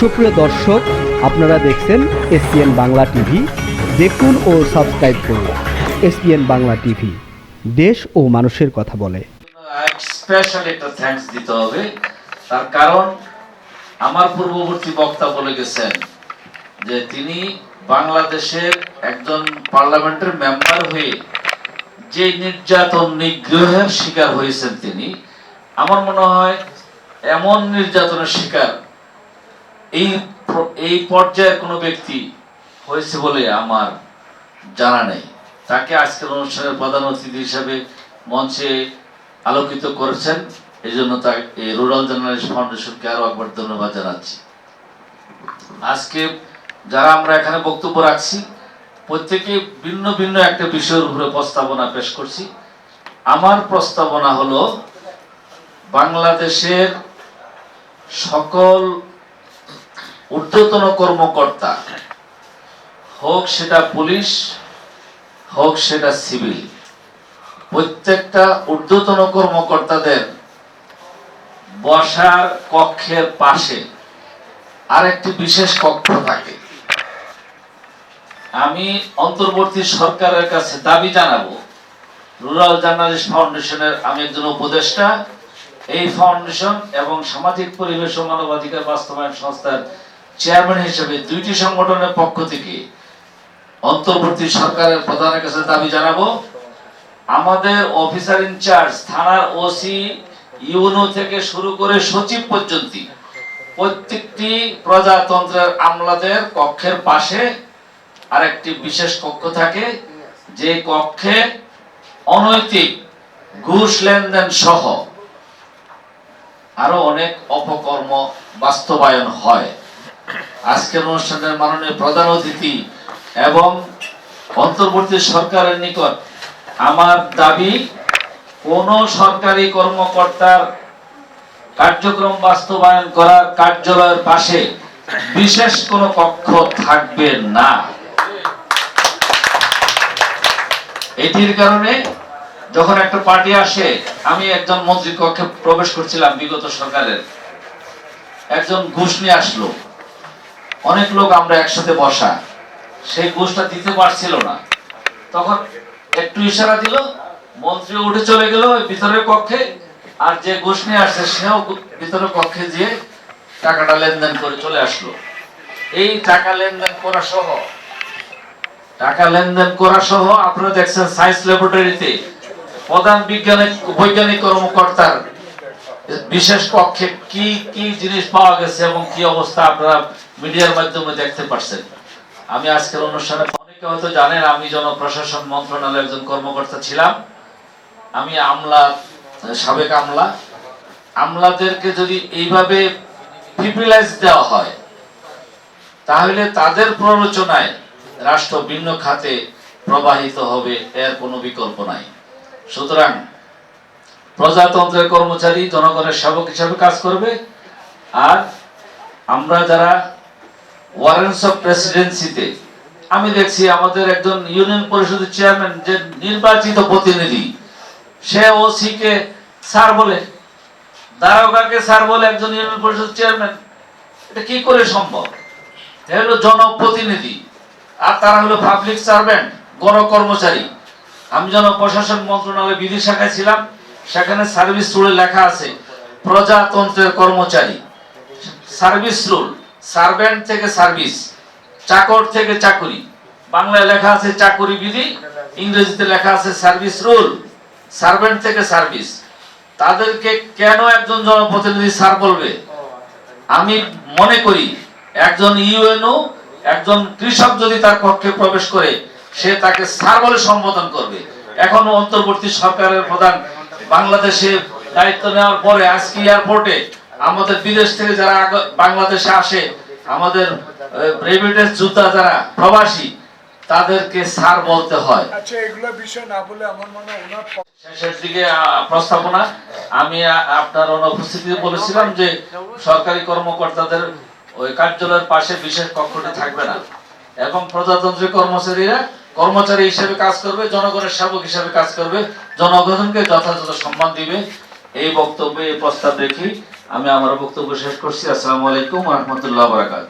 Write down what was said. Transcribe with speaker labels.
Speaker 1: সুপ্রিয় দর্শক, আপনারা দেখছেন এসপিএন বাংলা টিভি। দেখুন ও সাবস্ক্রাইব করুন এসপিএন বাংলা টিভি। দেশ ও মানুষের কথা বলে।
Speaker 2: স্পেশাল একটা থ্যাঙ্কস দিতে হবে। তার কারণ, আমার পূর্ববর্তী বক্তা বলে গেছেন যে তিনি বাংলাদেশের একজন পার্লামেন্টের মেম্বার হয়ে যে নির্যাতন নিগ্রহের শিকার হয়েছেন তিনি, আমার মনে হয় এমন নির্যাতনের শিকার এই এই পর্যায়ের কোনো ব্যক্তি হয়েছে বলে আমার জানা নেই। তাকে আজকের অনুষ্ঠানের প্রধান অতিথি হিসাবে মঞ্চে আলোকিত করেছেন। এই জন্য তাকে রুরাল জার্নালিস্ট ফাউন্ডেশনকে আরও একবার ধন্যবাদ জানাচ্ছি। আজকে যারা আমরা এখানে বক্তব্য রাখছি, প্রত্যেকে ভিন্ন ভিন্ন একটা বিষয়ের উপরে প্রস্তাবনা পেশ করছি। আমার প্রস্তাবনা হলো, বাংলাদেশের সকল ঊর্ধ্বতন কর্মকর্তা। হোক সেটা পুলিশ, হোক সেটা সিভিল। প্রত্যেকটা ঊর্ধ্বতন কর্মকর্তাদের বসার কক্ষের পাশে আরেকটি বিশেষ কক্ষ থাকে। আমি অন্তর্বর্তী সরকারের কাছে দাবি জানাব, রুরাল জার্নালিস্ট ফাউন্ডেশনের আমি একজন উপদেষ্টা। এই ফাউন্ডেশন এবং সামাজিক পরিবেশ ও মানবাধিকার বাস্তবায়ন সংস্থার চেয়ারম্যান হিসেবে দুইটি সংগঠনের পক্ষ থেকে অন্তর্বর্তী সরকারের প্রধানের কাছে দাবি জানাব। আমাদের অফিসার ইনচার্জ থানার ওসি ইউনো থেকে শুরু করে সচিব পর্যন্ত প্রত্যেকটি প্রজাতন্ত্রের আমলাদের কক্ষের পাশে আরেকটি বিশেষ কক্ষ থাকে, যে কক্ষে অনৈতিক ঘুষ লেনদেন সহ আরও অনেক অপকর্ম বাস্তবায়ন হয়। আজকের অনুষ্ঠানের মাননীয় প্রধান অতিথি এবং অন্তর্বর্তী সরকারের নিকট আমার দাবি, কোন সরকারি কর্মকর্তার কার্যক্রম বাস্তবায়ন করার কার্যালয়ের পাশে বিশেষ কোন কক্ষ থাকবে না। এটির কারণে যখন একটা পার্টি আসে, আমি একজন মন্ত্রী কক্ষে প্রবেশ করছিলাম বিগত সরকারের। একজন ঘুষ নিয়ে আসলো। অনেক লোক আমরা একসাথে বসা, সেই ঘুষটা দিতে পারছিল না। তখন একটু ইশারা দিল, মন্ত্রী উঠে চলে গেল ভিতরের কক্ষে, আর যে ঘুষ নিয়ে আসছে সেও ভিতরের কক্ষে যেয়ে টাকাটা লেনদেন করে চলে আসলো। এই টাকা লেনদেন করা সহ, টাকা লেনদেন করা সহ আপনারা দেখছেন সায়েন্স ল্যাবরেটরিতে প্রধান বিজ্ঞানিক বৈজ্ঞানিক কর্মকর্তার বিশেষ কক্ষে কি কি জিনিস পাওয়া গেছে এবং কি অবস্থা আপনারা মিডিয়ার মাধ্যমে দেখতে পাচ্ছেন আমি আজকের অনুষ্ঠানে অনেকে হয়তো জানেন, আমি জনপ্রশাসন মন্ত্রণালয়ের একজন কর্মকর্তা ছিলাম। আমি আমলা সাবেক আমলা। আমলাদেরকে যদি এইভাবে প্রিভিলেজ দেওয়া হয়, তাহলে তাদের প্ররোচনায় রাষ্ট্র ভিন্ন খাতে প্রবাহিত হবে, এর কোনো বিকল্প নাই। সুতরাং প্রজাতন্ত্রের কর্মচারী, জনগণের সেবক হিসাবে কাজ করবে। আর আমরা যারা ওয়ারেন্স অফ প্রেসিডেন্সিতে আমি দেখছি আমাদের একজন ইউনিয়ন পরিষদের চেয়ারম্যান যে নির্বাচিত প্রতিনিধি, সে ওসি কে স্যার বলে দারোগাকে স্যার বলে একজন ইউনিয়ন পরিষদ চেয়ারম্যান এটা কি করে সম্ভব? হলো জনপ্রতিনিধি, আর তারা হলো পাবলিক সার্ভেন্ট গণকর্মচারী। আমি যেন জনপ্রশাসন মন্ত্রণালয় বিধি শাখায় ছিলাম সেখানে সার্ভিস রুলে লেখা আছে, প্রজাতন্ত্রের কর্মচারী। সার্ভিস রুল, সার্ভেন্ট থেকে সার্ভিস, চাকর থেকে চাকুরি। বাংলায় লেখা আছে চাকুরি বিধি, ইংরেজিতে লেখা আছে সার্ভিস রুল, সার্ভেন্ট থেকে সার্ভিস। তাদেরকে কেন একজন জনপ্রতিনিধি স্যার বলবে? আমি মনে করি, একজন ইউএনও, একজন কৃষক যদি তার কক্ষে প্রবেশ করে, সে তাকে স্যার বলে সম্বোধন করবে। এখনও অন্তর্বর্তী সরকারের প্রধান বাংলাদেশে দায়িত্ব নেওয়ার পরে আজকে এয়ারপোর্টে আমাদের বিদেশ থেকে যারা বাংলাদেশে আসে আমাদের রেমিটেন্স যোদ্ধা যারা প্রবাসী তাদেরকে স্যার বলতে হয়।
Speaker 3: আচ্ছা এগুলো বিষয় না বলে আমার মনে হয় ওনার
Speaker 2: শেষের দিকে প্রস্তাবনা। আমি আপনার অনুপস্থিতিতে বলেছিলাম যে সরকারি কর্মকর্তাদের ওই কার্যালয়ের পাশে বিশেষ কক্ষটি থাকবে না। এবং প্রজাতন্ত্রের কর্মচারীরা কর্মচারী হিসেবে কাজ করবে জনগণের সেবক হিসেবে কাজ করবে। জনগণকে যথাযথ সম্মান দিবে। এই বক্তব্যে প্রস্তাব রেখে আমি আমার বক্তব্য শেষ করছি। আসসালামু আলাইকুম রহমতুল্লাহ বারাকাত